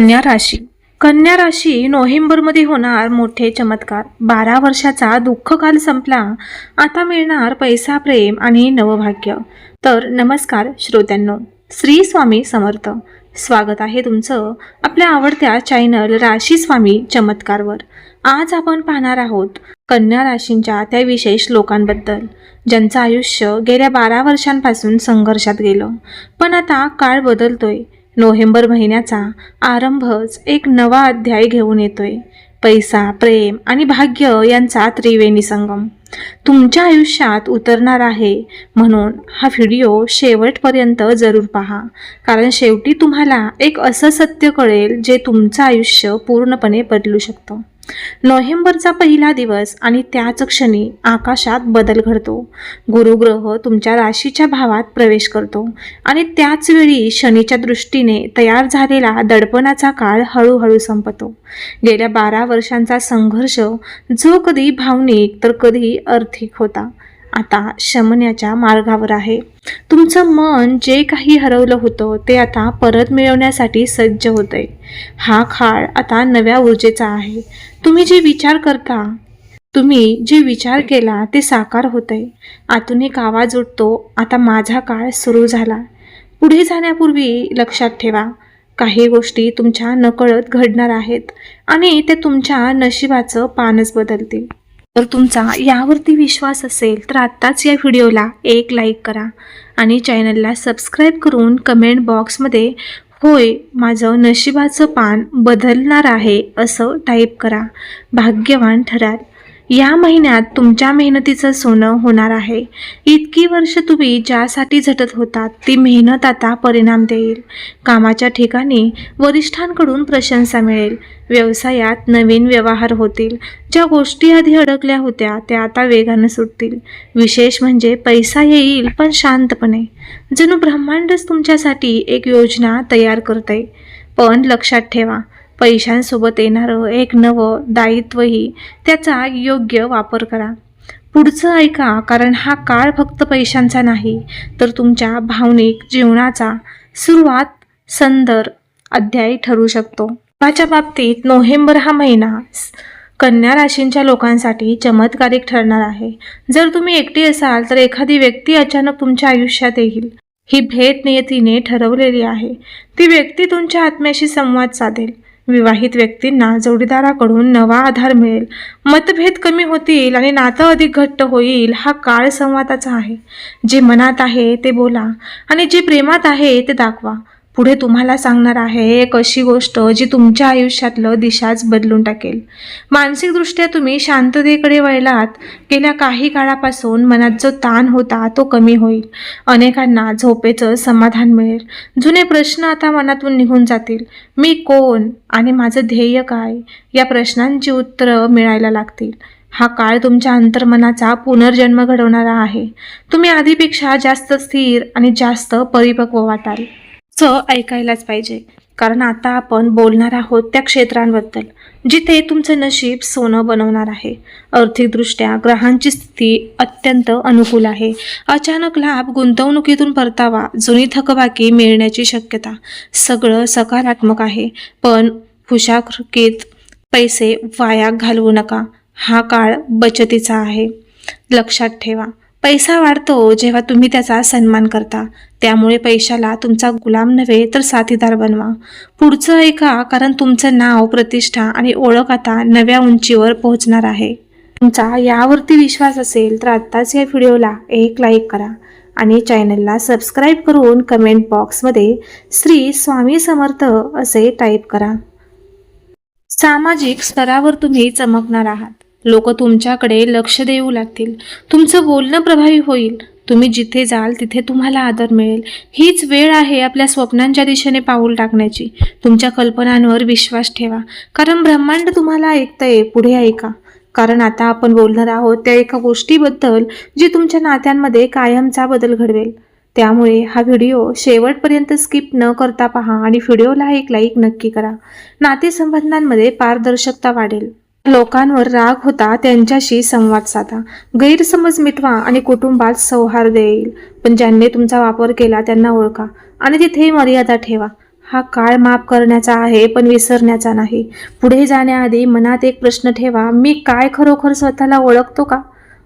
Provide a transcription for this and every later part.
कन्या राशी. कन्या राशी नोव्हेंबरमध्ये होणार मोठे चमत्कार. बारा वर्षाचा दुःख काल संपला. आता मिळणार पैसा प्रेम आणि नवभाग्य. तर नमस्कार श्रोत्यांनो. श्री स्वामी समर्थ. स्वागत आहे तुमचं आपल्या आवडत्या चॅनल राशी स्वामी चमत्कारवर. आज आपण पाहणार आहोत कन्या राशींच्या त्या विशेष लोकांबद्दल ज्यांचं आयुष्य गेल्या बारा वर्षांपासून संघर्षात गेलं. पण आता काळ बदलतोय. नोव्हेंबर महिन्याचा आरंभच एक नवा अध्याय घेऊन येतोय. पैसा प्रेम आणि भाग्य यांचा त्रिवेणी संगम. तुमच्या आयुष्यात उतरणार आहे म्हणून हा व्हिडिओ शेवटपर्यंत जरूर पहा. कारण शेवटी तुम्हाला एक असं सत्य कळेल जे तुमचं आयुष्य पूर्णपणे बदलू शकतं. नोव्हेंबरचा पहिला दिवस आणि त्याच क्षणी आकाशात बदल घडतो. गुरुग्रह तुमच्या राशीच्या भावात प्रवेश करतो आणि त्याच वेळी शनीच्या दृष्टीने तयार झालेला दडपणाचा काळ हळूहळू संपतो. गेल्या बारा वर्षांचा संघर्ष जो कधी भावनिक तर कधी आर्थिक होता. आता शमन्याच्या मार्गावर आहे. तुमचं मन जे काही हरवलं होतं ते आता परत मिळवण्यासाठी सज्ज होतंय. हा काळ आता नव्या ऊर्जेचा आहे. तुम्ही जे विचार करता तुम्ही जे विचार केला ते साकार होतंय. आतून एक आवाज उठतो आता माझा काळ सुरू झाला. पुढे जाण्यापूर्वी लक्षात ठेवा काही गोष्टी तुमच्या नकळत घडणार आहेत आणि ते तुमच्या नशिबाचं पानच बदलतील. तर तुमचा यावरती विश्वास असेल तर आत्ताच या व्हिडिओला एक लाईक करा आणि चॅनलला सबस्क्राईब करून कमेंट बॉक्समध्ये होय माझं नशिबाचं पान बदलणार आहे असं टाईप करा. भाग्यवान ठराल. या महिन्यात तुमच्या मेहनतीचं सोनं होणार आहे. इतकी वर्ष तुम्ही ज्यासाठी झटत होतात ती मेहनत आता परिणाम देईल. कामाच्या ठिकाणी वरिष्ठांकडून प्रशंसा मिळेल. व्यवसायात नवीन व्यवहार होतील. ज्या गोष्टी आधी अडकल्या होत्या त्या आता वेगानं सुटतील. विशेष म्हणजे पैसा येईल पण शांतपणे. जणू ब्रह्मांडच तुमच्यासाठी एक योजना तयार करते पण लक्षात ठेवा पैशांसोबत येणारं एक नवं दायित्वही त्याचा योग्य वापर करा. पुढचं ऐका कारण हा काळ फक्त पैशांचा नाही तर तुमच्या भावनिक जीवनाचा सुरुवात संदर अध्याय ठरू शकतो. माझ्या बाबतीत नोव्हेंबर हा महिना कन्या राशींच्या लोकांसाठी चमत्कारिक ठरणार आहे. जर तुम्ही एकटी असाल तर एखादी व्यक्ती अचानक तुमच्या आयुष्यात येईल. ही भेट नियतीने ठरवलेली आहे. ती व्यक्ती तुमच्या आत्म्याशी संवाद साधेल. विवाहित व्यक्तींना जोडीदाराकडून नवा आधार मिळेल. मतभेद कमी होतील आणि नातं अधिक घट्ट होईल हा काळ संवादाचा आहे. जे मनात आहे ते बोला आणि जे प्रेमात आहे ते दाखवा. पुढे तुम्हाला सांगणार आहे एक अशी गोष्ट जी तुमच्या आयुष्यातलं दिशाच बदलून टाकेल. मानसिकदृष्ट्या तुम्ही शांततेकडे वळलात गेल्या काही काळापासून मनात जो ताण होता तो कमी होईल. अनेकांना झोपेचं समाधान मिळेल. जुने प्रश्न आता मनातून निघून जातील. मी कोण आणि माझं ध्येय काय? या प्रश्नांची उत्तरं मिळायला लागतील. हा काळ तुमच्या अंतर्मनाचा पुनर्जन्म घडवणारा आहे. तुम्ही आधीपेक्षा जास्त स्थिर आणि जास्त परिपक्व वाटाल. च ऐकायलाच पाहिजे. कारण आता आपण बोलणार आहोत त्या क्षेत्रांबद्दल जिथे तुमचं नशीब सोनं बनवणार आहे. आर्थिकदृष्ट्या ग्रहांची स्थिती अत्यंत अनुकूल आहे. अचानक लाभ गुंतवणुकीतून परतावा जुनी थकबाकी मिळण्याची शक्यता सगळं सकारात्मक आहे. पण खुशाकृकीत पैसे वाया घालवू नका. हा काळ बचतीचा आहे. लक्षात ठेवा. पैसा वाढतो जेव्हा तुम्ही त्याचा सन्मान करता. त्यामुळे पैशाला तुमचा गुलाम नव्हे तर साथीदार बनवा. पुढचं ऐका कारण तुमचं नाव प्रतिष्ठा आणि ओळख आता नव्या उंचीवर पोहोचणार आहे. तुमचा यावरती विश्वास असेल तर आत्ताच या व्हिडिओला एक लाईक करा आणि चॅनलला सबस्क्राईब करून कमेंट बॉक्समध्ये श्री स्वामी समर्थ असे टाईप करा. सामाजिक स्तरावर तुम्ही चमकणार आहात. लोक तुमच्याकडे लक्ष देऊ लागतील. तुमचं बोलणं प्रभावी होईल. तुम्ही जिथे जाल तिथे तुम्हाला आदर मिळेल. हीच वेळ आहे आपल्या स्वप्नांच्या दिशेने पाऊल टाकण्याची. तुमच्या कल्पनांवर विश्वास ठेवा. कारण ब्रह्मांड तुम्हाला ऐकतंय. पुढे ऐका. कारण आता आपण बोलणार आहोत त्या एका गोष्टीबद्दल जी तुमच्या नात्यांमध्ये कायमचा बदल घडवेल. त्यामुळे हा व्हिडिओ शेवटपर्यंत स्किप न करता पहा आणि व्हिडिओला एक लाईक नक्की करा. नातेसंबंधांमध्ये पारदर्शकता वाढेल. लोकांवर राग होता त्यांच्याशी संवाद साधा. गैरसमज मिटवा आणि कुटुंबात सौहार्द येईल. पण ज्यांनी तुमचा वापर केला त्यांना ओळखा आणि तिथे मर्यादा ठेवा. हा काळ माफ करण्याचा आहे पण विसरण्याचा नाही. पुढे जाण्याआधी मनात एक प्रश्न ठेवा मी काय खरोखर स्वतःला ओळखतो का?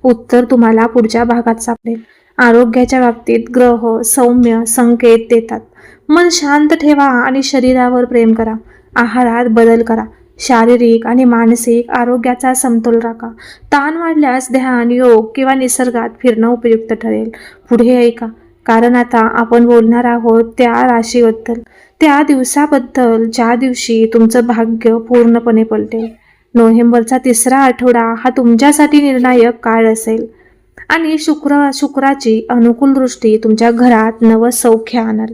उत्तर तुम्हाला पुढच्या भागात सापडेल. आरोग्याच्या बाबतीत ग्रह सौम्य संकेत देतात. मन शांत ठेवा आणि शरीरावर प्रेम करा. आहारात बदल करा. शारीरिक आणि मानसिक आरोग्याचा समतोल राखा. ताण वाढल्यास ध्यान योग किंवा निसर्गात फिरणं उपयुक्त ठरेल. पुढे ऐका. कारण आता आपण बोलणार आहोत त्या राशीबद्दल. त्या दिवसाबद्दल ज्या दिवशी तुमचं भाग्य पूर्णपणे पलटेल. नोव्हेंबरचा तिसरा आठवडा हा तुमच्यासाठी निर्णायक काळ असेल. आणि शुक्र शुक्राची अनुकूल दृष्टी तुमच्या घरात नवसौख्य आणल.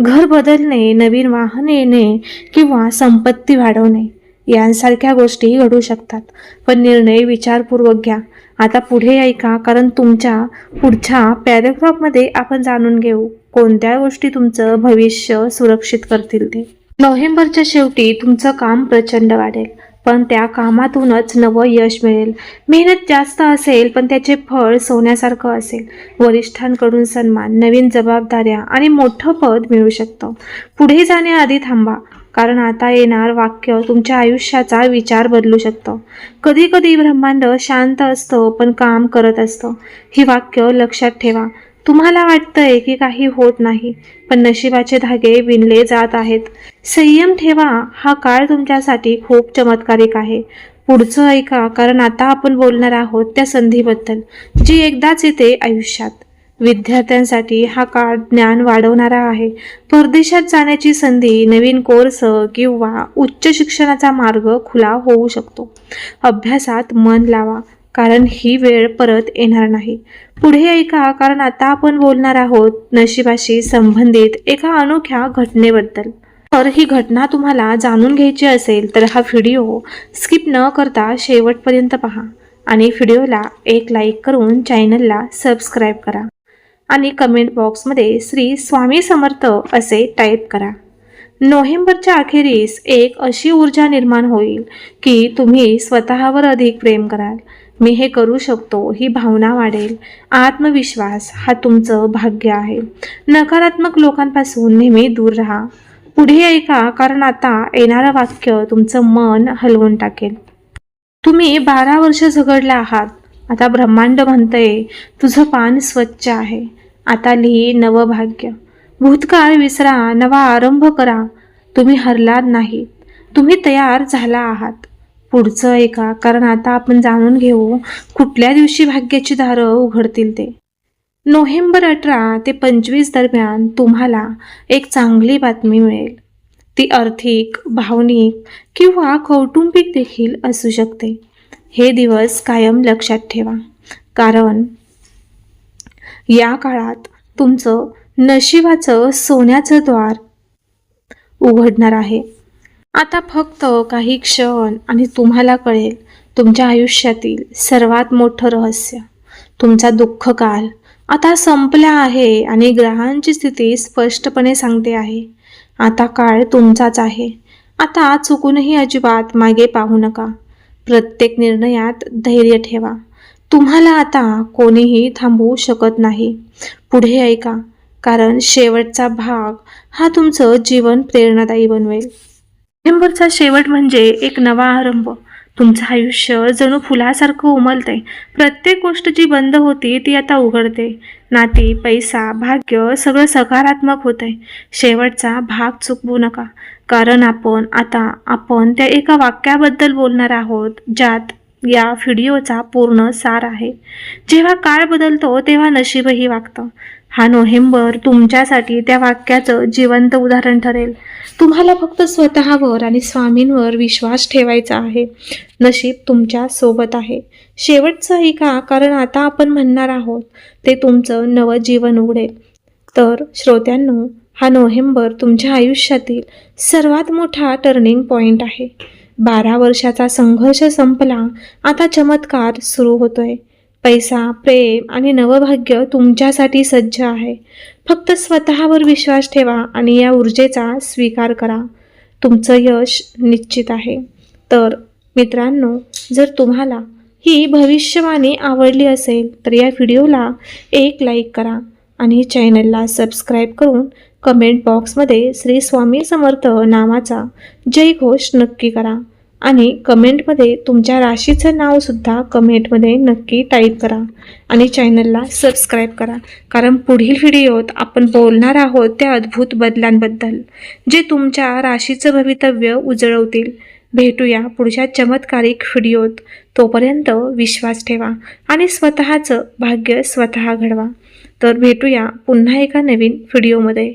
घर बदलणे नवीन वाहन येणे किंवा संपत्ती वाढवणे. यांसारख्या गोष्टी घडू शकतात. पण निर्णय विचारपूर्वक घ्या. आता पुढे ऐका कारण तुमच्या पुढच्या पॅरेग्राफमध्ये आपण जाणून घेऊ कोणत्या गोष्टी तुमचं भविष्य सुरक्षित करतील ते. नोव्हेंबरच्या शेवटी तुमचं काम प्रचंड वाढेल पण त्या कामातूनच नवं यश मिळेल. मेहनत जास्त असेल पण त्याचे फळ सोन्यासारखं असेल. वरिष्ठांकडून सन्मान नवीन जबाबदाऱ्या आणि मोठं पद मिळू शकतं. पुढे जाण्याआधी थांबा. कारण आता येणार वाक्य तुमच्या आयुष्याचा विचार बदलू शकतं. कधी कधी ब्रह्मांड शांत असतं पण काम करत असतं. ही वाक्य लक्षात ठेवा. तुम्हाला वाटतंय की काही होत नाही पण नशिबाचे धागे विणले जात आहेत. संयम ठेवा हा काळ तुमच्यासाठी खूप चमत्कारिक आहे. पुढचं ऐका कारण आता आपण बोलणार आहोत त्या संधीबद्दल जी एकदाच येते आयुष्यात. विद्यार्थ्यांसाठी हा काळ ज्ञान वाढवणारा आहे. परदेशात जाण्याची संधी नवीन कोर्स किंवा उच्च शिक्षणाचा मार्ग खुला होऊ शकतो. अभ्यासात मन लावा कारण ही वेळ परत येणार नाही. पुढे ऐका कारण आता आपण बोलणार आहोत नशिबाशी संबंधित एका अनोख्या घटनेबद्दल. तर ही घटना तुम्हाला जाणून घ्यायची असेल तर हा व्हिडिओ स्किप न करता शेवटपर्यंत पहा आणि व्हिडिओला एक लाईक करून चॅनलला सबस्क्राईब करा. आणि कमेंट बॉक्समध्ये श्री स्वामी समर्थ असे टाईप करा. नोव्हेंबरच्या अखेरीस एक अशी ऊर्जा निर्माण होईल की तुम्ही स्वतःवर अधिक प्रेम कराल. मी हे करू शकतो ही भावना वाढेल. आत्मविश्वास हा तुमचं भाग्य आहे. नकारात्मक लोकांपासून नेहमी दूर राहा. पुढे ऐका कारण आता येणारं वाक्य तुमचं मन हलवून टाकेल. तुम्ही बारा वर्ष झगडला आहात. आता ब्रह्मांड म्हणतंय तुझं पान स्वच्छ आहे. आता लिही नवभाग्य. भूतकाळ विसरा नवा आरंभ करा. तुम्ही हरलात नाही. तुम्ही तयार झाला आहात. पुढचं ऐका कारण आता आपण जाणून घेऊ कुठल्या दिवशी भाग्याची दारं उघडतील ते. नोव्हेंबर अठरा ते पंचवीस दरम्यान तुम्हाला एक चांगली बातमी मिळेल. ती आर्थिक भावनिक किंवा कौटुंबिक देखील असू शकते. हे दिवस कायम लक्षात ठेवा. कारण या काळात तुमचं नशिबाचं सोन्याचं द्वार उघडणार आहे. आता फक्त काही क्षण आणि तुम्हाला कळेल तुमच्या आयुष्यातील सर्वात मोठं रहस्य. तुमचा दुःख काल आता संपला आहे आणि ग्रहांची स्थिती स्पष्टपणे सांगते आहे. आता काळ तुमचाच आहे. आता चुकूनही अजिबात मागे पाहू नका. प्रत्येक निर्णयात धैर्य ठेवा. तुम्हाला आता कोणीही थांबवू शकत नाही. पुढे ऐका कारण शेवटचा भाग हा तुमचं जीवन प्रेरणादायी बनवेल. नोव्हेंबरचा शेवट म्हणजे एक नवा आरंभ. तुमचं आयुष्य जणू फुलासारखं उमलतंय. प्रत्येक गोष्ट जी बंद होती ती आता उघडते. नाती पैसा भाग्य सगळं सकारात्मक होतंय. शेवटचा भाग चुकवू नका. कारण आपण आता आपण त्या एका वाक्याबद्दल बोलणार आहोत ज्यात या व्हिडिओचा पूर्ण सार आहे. जेव्हा काळ बदलतो तेव्हा नशीबही वागतं. हा नोव्हेंबर तुमच्यासाठी त्या वाक्याचं जिवंत उदाहरण ठरेल. तुम्हाला फक्त स्वतःवर आणि स्वामींवर विश्वास ठेवायचा आहे. नशीब तुमच्यासोबत आहे. शेवटचं ऐका कारण आता आपण म्हणणार आहोत ते तुमचं नवं जीवन उघडेल. तर श्रोत्यांनो हा नोव्हेंबर तुमच्या आयुष्यातील सर्वात मोठा टर्निंग पॉईंट आहे. बारा वर्षाचा संघर्ष संपला आता चमत्कार सुरू होतोय. पैसा प्रेम आणि नवभाग्य तुमच्यासाठी सज्ज आहे. फक्त स्वतःवर विश्वास ठेवा आणि या ऊर्जेचा स्वीकार करा. तुमचं यश निश्चित आहे. तर मित्रांनो जर तुम्हाला ही भविष्यवाणी आवडली असेल तर या व्हिडिओला एक लाईक करा आणि चॅनलला सबस्क्राईब करून कमेंट बॉक्समध्ये श्री स्वामी समर्थ नावाचा जयघोष नक्की करा. आणि कमेंटमध्ये तुमच्या राशीचं नावसुद्धा कमेंटमध्ये नक्की टाईप करा. आणि चॅनलला सबस्क्राईब करा. कारण पुढील व्हिडिओत आपण बोलणार आहोत त्या अद्भुत बदलांबद्दल जे तुमच्या राशीचं भवितव्य उजळवतील. भेटूया पुढच्या चमत्कारिक व्हिडिओत. तोपर्यंत विश्वास ठेवा आणि स्वतःचं भाग्य स्वतः घडवा. तर भेटूया पुन्हा एका नवीन व्हिडिओमध्ये.